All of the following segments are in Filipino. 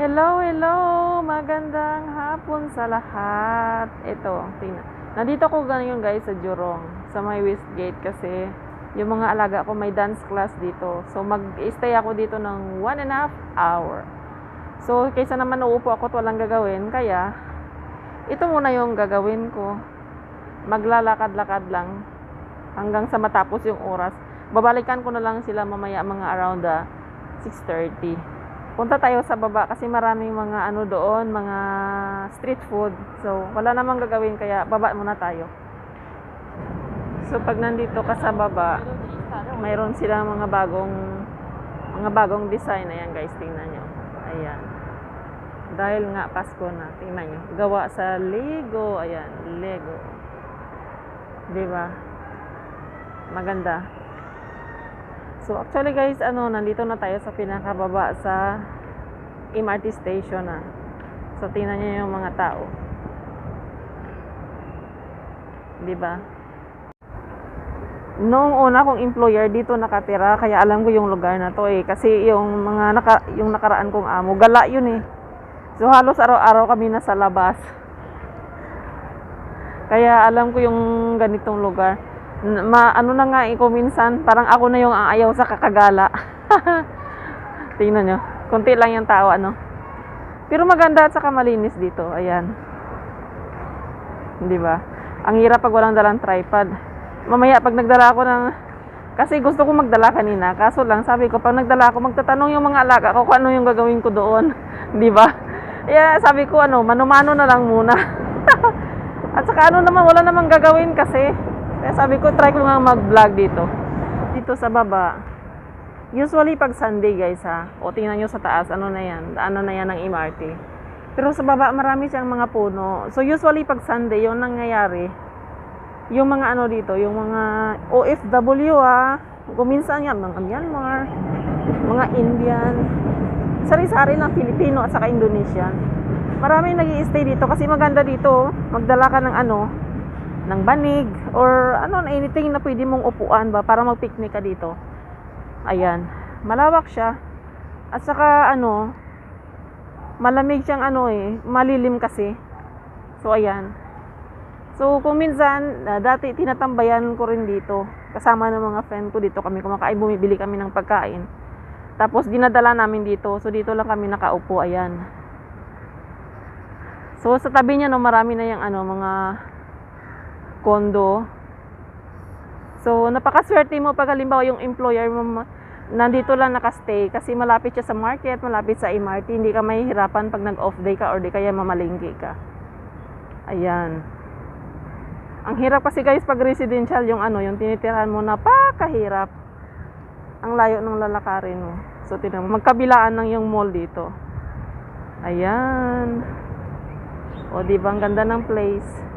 Hello, hello! Magandang hapon sa lahat. Ito, tingnan. Nandito ko ngayon guys sa Jurong, sa may Westgate kasi yung mga alaga ko may dance class dito. So mag-stay ako dito ng one and a half hour. So kaysa naman uupo ako at walang gagawin, kaya ito muna yung gagawin ko. Maglalakad-lakad lang hanggang sa matapos yung oras. Babalikan ko na lang sila mamaya mga around the 6.30 punta tayo sa baba kasi maraming mga ano doon, mga street food. So, wala namang gagawin kaya baba muna tayo. So, pag nandito ka sa baba, mayroon sila mga bagong mga bagong design. Ayan guys, tingnan nyo. Ayan. Dahil nga Pasko na, tingnan nyo. Gawa sa Lego. Ayan, Lego. 'Di ba? Maganda. So actually guys, ano, nandito na tayo sa pinakababa sa MRT station na. So tingnan niyo yung mga tao. 'Di ba? Noong una kong employer dito nakatira, kaya alam ko yung lugar na to eh kasi yung mga naka, yung nakaraan kong amo, gala yun eh. So halos araw-araw kami nasa labas. Kaya alam ko yung ganitong lugar ma ano na nga kung minsan parang ako na yung ang ayaw sa kakagala. Tingnan nyo konti lang yung tao ano. Pero maganda at saka malinis dito ayan. Di ba? Ang hirap pag walang dalang tripod. Mamaya pag nagdala ako ng kasi gusto ko magdala kanina kaso lang sabi ko pag nagdala ako magtatanong yung mga alaga ko kung ano yung gagawin ko doon. Di ba? Yeah, sabi ko ano mano-mano na lang muna. At saka ano naman wala namang gagawin kasi kaya sabi ko, try ko nga mag-vlog dito. Dito sa baba. Usually pag Sunday guys ha. O tingnan nyo sa taas, ano na yan. Ano na yan ng MRT. Pero sa baba, marami siyang mga puno. So usually pag Sunday, yung nangyayari, yung mga ano dito, yung mga OFW ha. Kuminsan yan, mga Myanmar, mga Indian, sari-sari lang Filipino at saka Indonesian. Maraming nag stay dito kasi maganda dito. Magdala ka ng ano, ng banig or ano na anything na pwede mong upuan ba para mag-picnic ka dito. Ayan. Malawak siya. At saka ano malamig siyang ano eh, malilim kasi. So ayan. So kung minsan uh, dati tinatambayan ko rin dito kasama ng mga friend ko dito kami kumakain bumibili kami ng pagkain. Tapos dinadala namin dito. So dito lang kami nakaupo ayan. So sa tabi niya no marami na yung ano mga kondo. So, napakaswerte mo pag halimbawa yung employer mo nandito lang nakastay kasi malapit siya sa market, malapit sa MRT, hindi ka mahihirapan pag nag-off day ka or di kaya mamalingki ka. Ayan. Ang hirap kasi guys pag residential yung ano, yung tinitirahan mo napakahirap. Ang layo ng lalakarin mo. So, tinan mo, magkabilaan lang yung mall dito. Ayan. O, di ba ang ganda ng place?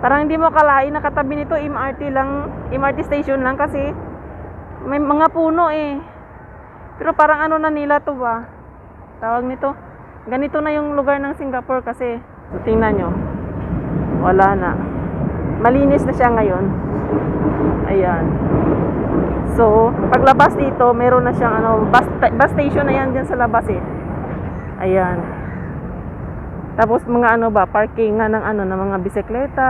Parang hindi mo kalain nakatabi nito MRT lang, MRT station lang kasi may mga puno eh. Pero parang ano na nila to ba? Tawag nito. Ganito na yung lugar ng Singapore kasi. Tingnan nyo. Wala na. Malinis na siya ngayon. Ayan. So, paglabas dito, meron na siyang ano, bus, bus station na yan dyan sa labas eh. Ayan. Tapos mga ano ba, parking nga ng ano, ng mga bisikleta.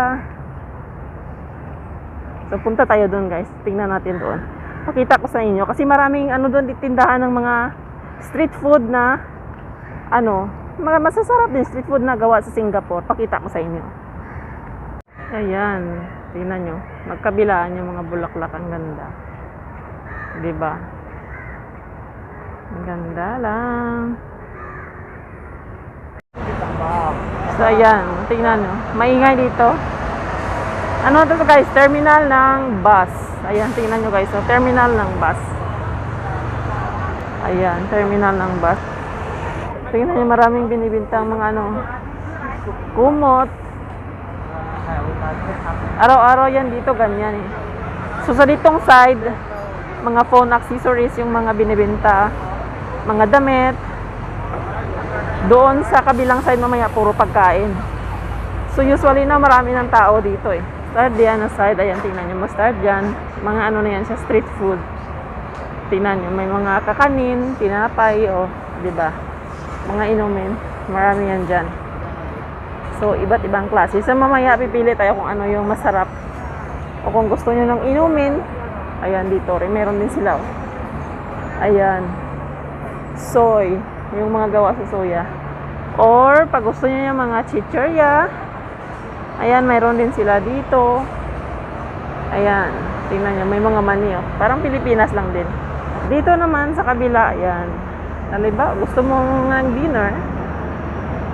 So punta tayo doon guys. Tingnan natin doon. Pakita ko sa inyo kasi maraming ano doon tindahan ng mga street food na ano, mga masasarap din street food na gawa sa Singapore. Pakita ko sa inyo. Ayan, tingnan nyo. Magkabilaan yung mga bulaklak ang ganda. ba? Ang ganda lang. So, ayan. Tingnan nyo. Maingay dito. Ano to guys? Terminal ng bus. Ayan, tingnan nyo guys. So, terminal ng bus. Ayan, terminal ng bus. Tingnan nyo, maraming binibintang mga ano, kumot. Araw-araw yan dito, ganyan eh. So, sa ditong side, mga phone accessories yung mga binibenta. Mga damit, doon sa kabilang side mamaya puro pagkain. So usually na marami ng tao dito eh. Start diyan na side, ayan tingnan nyo, start dyan. Mga ano na yan siya, street food. Tingnan nyo, may mga kakanin, tinapay, o 'di ba? Mga inumin, marami yan dyan. So, iba't ibang klase. Sa mamaya, pipili tayo kung ano yung masarap. O kung gusto nyo ng inumin, ayan dito rin, meron din sila. oh. Ayan. Soy, yung mga gawa sa soya. Or, pag gusto nyo yung mga chichirya, ayan, mayroon din sila dito. Ayan, tingnan nyo, may mga mani, oh. Parang Pilipinas lang din. Dito naman, sa kabila, ayan. Halimbawa, gusto mo ng dinner,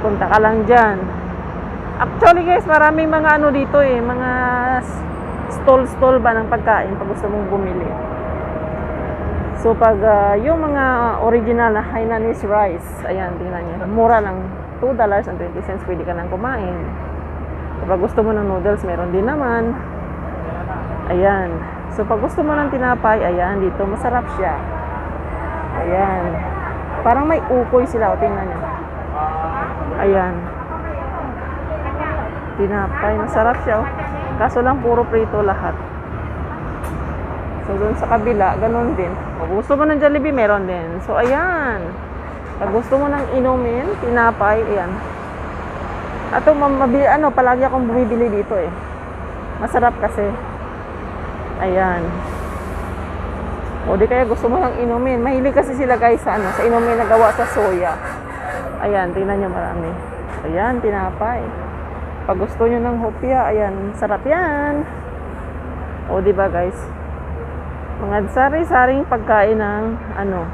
punta ka lang dyan. Actually guys, maraming mga ano dito eh, mga s- stall-stall ba ng pagkain pag gusto mong bumili. So pag ah, yung mga original na Hainanese rice, ayan, tingnan niyo, mura lang, $2.20 pwede ka nang kumain. Kapag gusto mo ng noodles, meron din naman. Ayan. So pag gusto mo ng tinapay, ayan, dito masarap siya. Ayan. Parang may ukoy sila, o tingnan niyo. Ayan. Tinapay, masarap siya. oh. Kaso lang puro prito lahat. So doon sa kabila, ganun din. Kung gusto mo ng Jollibee, meron din. So ayan. Pag gusto mo ng inumin, tinapay, ayan. Ato, mabi, ano, palagi akong bumibili dito eh. Masarap kasi. Ayan. O di kaya gusto mo ng inumin. Mahilig kasi sila guys sa ano, sa inumin na gawa sa soya. Ayan, tingnan nyo marami. Ayan, tinapay. Pag gusto nyo ng hopya, ayan, sarap yan. O, di ba guys? Mga sari-saring pagkain ng ano.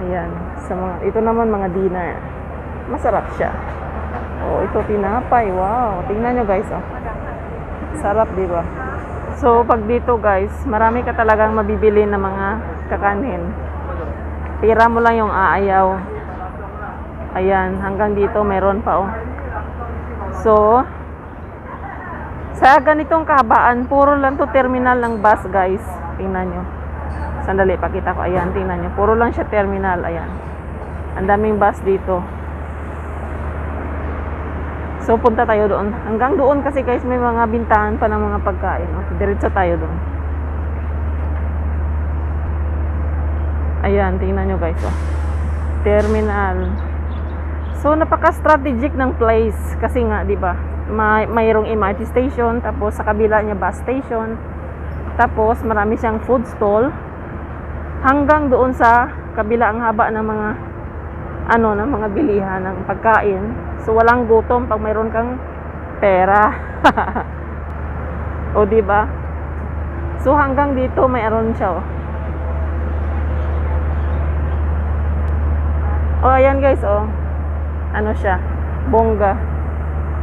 Ayan, sa mga, ito naman mga dinner. Masarap siya. O, ito tinapay. Wow, tingnan nyo guys, oh. Sarap, di ba? So, pag dito guys, marami ka talagang mabibili na mga kakanin. Tira mo lang yung aayaw. Ayan, hanggang dito meron pa oh. So, sa ganitong kahabaan, puro lang to terminal ng bus, guys. Tingnan nyo. Sandali, pakita ko. Ayan, tingnan nyo. Puro lang siya terminal. Ayan. Ang daming bus dito. So, punta tayo doon. Hanggang doon kasi, guys, may mga bintahan pa ng mga pagkain. Oh. Diretso tayo doon. Ayan, tingnan nyo, guys. Oh. Terminal. So napaka-strategic ng place kasi nga 'di ba? May mayroong MRT station tapos sa kabila niya bus station. Tapos marami siyang food stall hanggang doon sa kabila ang haba ng mga ano ng mga bilihan ng pagkain. So walang gutom pag mayroon kang pera. o 'di ba? So hanggang dito mayroon siya. Oh. Oh, ayan guys, oh ano siya, bongga.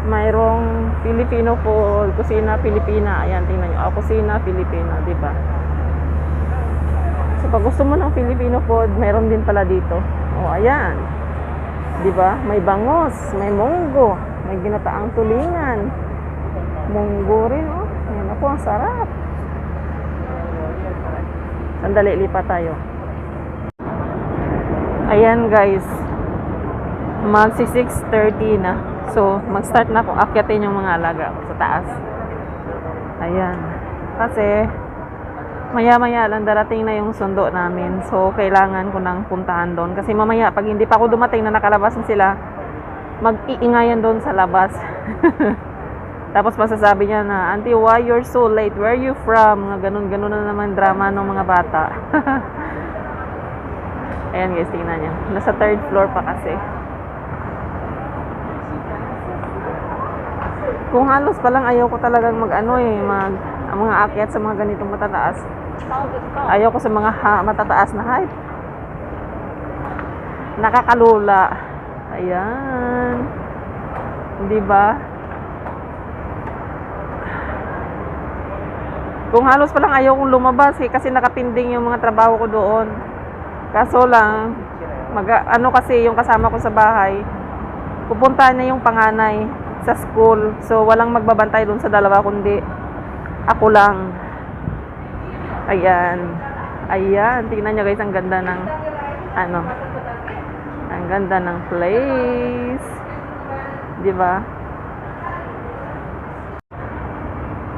Mayroong Filipino food, kusina Pilipina. Ayan, tingnan nyo. Oh, kusina Pilipina, di ba? So, pag gusto mo ng Filipino food, meron din pala dito. Oh, ayan. Di ba? May bangos, may munggo, may ginataang tulingan. Munggo rin, oh. Ayan ako, ang sarap. Sandali, lipat tayo. Ayan, guys magsi 6.30 na. So, mag-start na ako akyatin yung mga alaga ko sa taas. Ayan. Kasi, maya-maya lang darating na yung sundo namin. So, kailangan ko nang puntahan doon. Kasi mamaya, pag hindi pa ako dumating na nakalabas na sila, mag-iingayan doon sa labas. Tapos masasabi niya na, Auntie, why you're so late? Where are you from? Ganun-ganun na naman drama ng mga bata. Ayan guys, tingnan niya. Nasa third floor pa kasi. Kung halos pa lang ayaw ko talagang mag ano eh, mag mga akyat sa mga ganitong matataas. Ayaw ko sa mga ha, matataas na height. Nakakalula. Ayan. Di ba? Kung halos pa lang ayaw kong lumabas eh, kasi nakapinding yung mga trabaho ko doon. Kaso lang, mag, ano kasi yung kasama ko sa bahay, pupunta niya yung panganay sa school. So, walang magbabantay doon sa dalawa, kundi ako lang. Ayan. Ayan. Tingnan nyo guys, ang ganda ng, ano, ang ganda ng place. Di ba?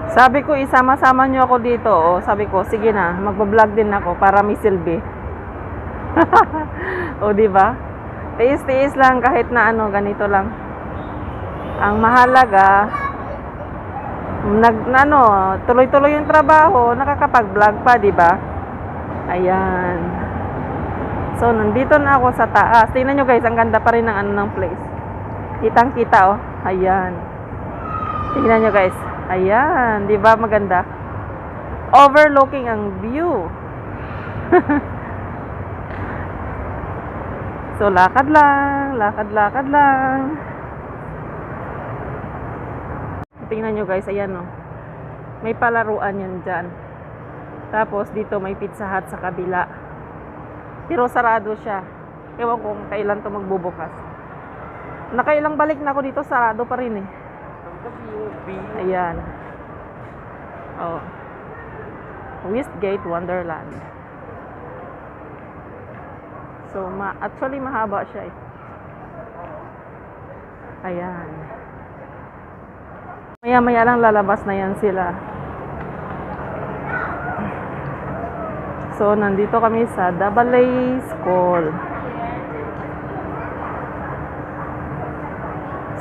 Sabi ko, isama-sama nyo ako dito. O, sabi ko, sige na, magbablog din ako para may silbi. O, di ba? Tiis-tiis lang kahit na ano, ganito lang. Ang mahalaga, nag, na ano, tuloy-tuloy yung trabaho, nakakapag-vlog pa, di ba? Ayan. So, nandito na ako sa taas. Tingnan nyo guys, ang ganda pa rin ng ano ng place. Kitang-kita, oh. Ayan. Tingnan nyo guys. Ayan. Di ba maganda? Overlooking ang view. so, lakad lang. Lakad-lakad lang. Tingnan nyo guys. Ayan, oh. May palaruan yan dyan. Tapos, dito may pizza hut sa kabila. Pero sarado siya. Ewan kung kailan to magbubukas. Nakailang balik na ako dito, sarado pa rin eh. Ayan. Oh. Westgate Wonderland. So, ma actually mahaba siya eh. Ayan. Maya-maya lang lalabas na yan sila. So, nandito kami sa A School.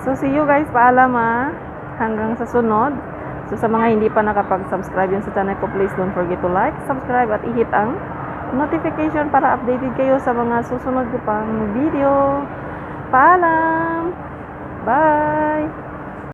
So, see you guys. Paalam ha. Hanggang sa sunod. So, sa mga hindi pa nakapag-subscribe yun sa channel ko, please don't forget to like, subscribe, at i-hit ang notification para updated kayo sa mga susunod ko pang video. Paalam! Bye!